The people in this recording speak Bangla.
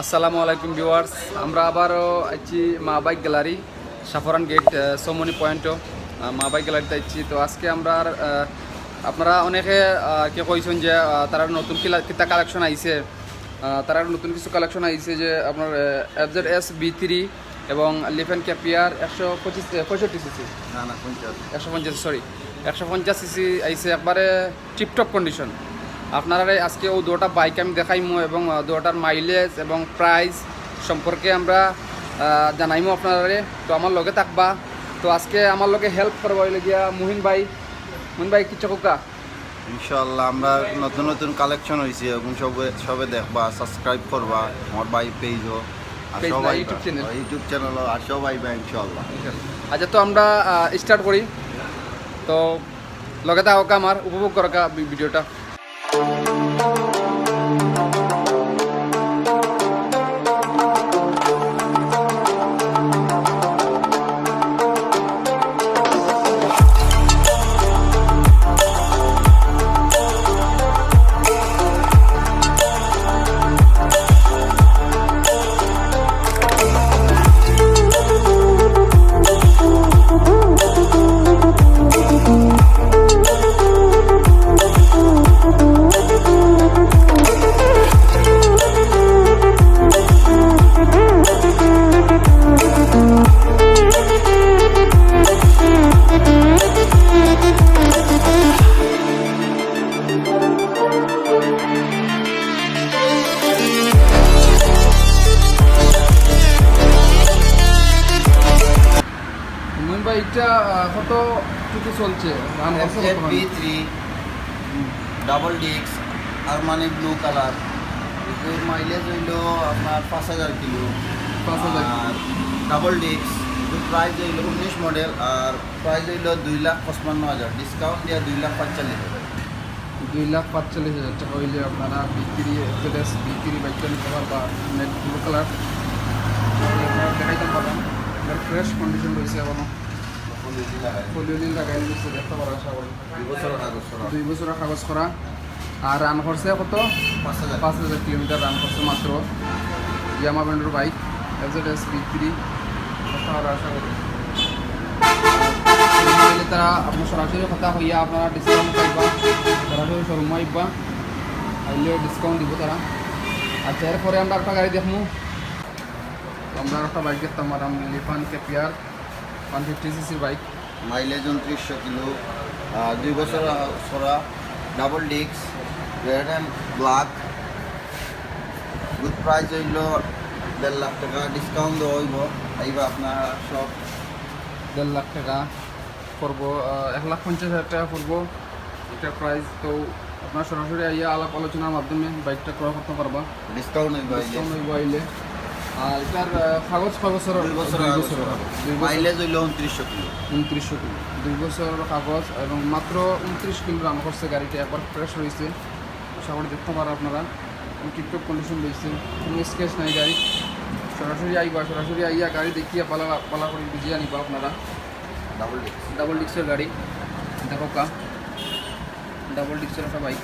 আসসালামু আলাইকুম ভিউয়ার্স। আমরা আবারও আইছি মা বাইক গ্যালারি সাফরান গেট সোমনি পয়েন্টও মা বাইক গ্যালারিতে আইছি। তো আজকে আমরা আর, আপনারা অনেকে কে কইছেন যে তারা নতুন কিলা- কিতা কালেকশন আইছে। তারা নতুন কিছু কালেকশন আইছে যে আপনার F Z S B three Lifan লিফেন ক্যাপিয়ার একশো পঁচিশ পঁয়ষট্টি সিসি না না পঞ্চাশ। একশো পঞ্চাশ সরি একশো পঞ্চাশ সিসি আইসে একবারে টিপটপ কন্ডিশন আপনারা আজকে ও দুটা বাইক আমি দেখাইমু এবং দুটার মাইলেজ এবং প্রাইস সম্পর্কে আমরা জানাইমু আপনারা তো আমার লগে থাকবা। তো আজকে আমার লগে হেল্প করব গিয়া মুহিন ভাই। মুহিন ভাই কিছু কোকা ইনশাল্লাহ আমরা নতুন নতুন কালেকশন হয়েছে এবং সবে সবে দেখবা সাবস্ক্রাইব করবা আমার বাই পেজও সবাই। ইউটিউব চ্যানেল আর সবাই বা ইনশাল্লাহ আচ্ছা তো আমরা স্টার্ট করি। তো লগে থাকা আমার উপভোগ করা ভিডিওটা। মুহিন ভাই কত টুকু চলছে বি থ্রি ডাবল ডিক্স আর মানে ব্লু কালার মাইলেজ হইল আপনার পাঁচ হাজার কিলো। পাঁচ হাজার ডাবল ডিক্স প্রাইস হইল উনিশ মডেল আর প্রাইস হইল দুই লাখ পঁচপান্ন হাজার। ডিসকাউন্ট দিয়ে দুই লাখ পাঁচচল্লিশ হাজার। দুই লাখ পাঁচচল্লিশ হাজার টাকা হইলে আপনারা বিক্রি এক্সপ্রেস বিক্রি বাইকটা নিতে পারবা নেট ব্লু কালার দেখাইতে পারবেন ফ্রেশ কন্ডিশন রয়েছে এখনও পলিওলিন লাগাই দিচ্ছে দেখতে পারা আশা করি দুই বছরের কাগজ করা আর রান করছে কত? পাঁচ হাজার কিলোমিটার রান করছে মাত্র ইয়ামা ব্র্যান্ডের বাইক এফজেড এস বিক্রি দেখতে পারা আশা করি তারা আপনার সরাসরি কথা হইয়া আপনারা ডিসকাউন্ট পাইবা। সরাসরি শোরুম আইবা আইলে ডিসকাউন্ট দিব তারা আচ্ছা এরপরে আমরা একটা গাড়ি দেখব আমরা একটা বাইক দেখতাম madam Lifan KPR one fifty সিসির বাইক মাইলেজ উনত্রিশশো কিলো দুই বছর ছড়া ডাবল ডিক্স red and black good price হইল দেড় লাখ টাকা ডিসকাউন্ট দেওয়া হইব। আইবা আপনার সব দেড় লাখ টাকা করব এক লাখ পঞ্চাশ হাজার টাকা করব। এটা প্রাইস তো আপনার সরাসরি আইয়া আলাপ আলোচনার মাধ্যমে বাইকটা ক্রয় করতে পারবা। ডিসকাউন্ট হইব ডিসকাউন্ট হইব আইলে। এটার কাগজ কাগজের দুই বছর মাইলেজ হইল উনত্রিশশো কিলো। উনত্রিশশো কিলো। দুই বছর কাগজ এবং মাত্র উনত্রিশ কিলো রান করছে গাড়িটা। একবার ফ্রেশ রয়েছে আশা করি দেখতে পারো আপনারা টিকটক কন্ডিশন রয়েছে কোনো স্কেচ নাই গাড়ি। সরাসরি আইবা সরাসরি আইয়া গাড়ি দেখিয়া পালা পালা করে বুঝিয়ে আনিবা আপনারা। ডাবল ডিক্স ডাবল ডিক্সের গাড়ি। দেখো কা। ডাবল ডিক্সের একটা বাইক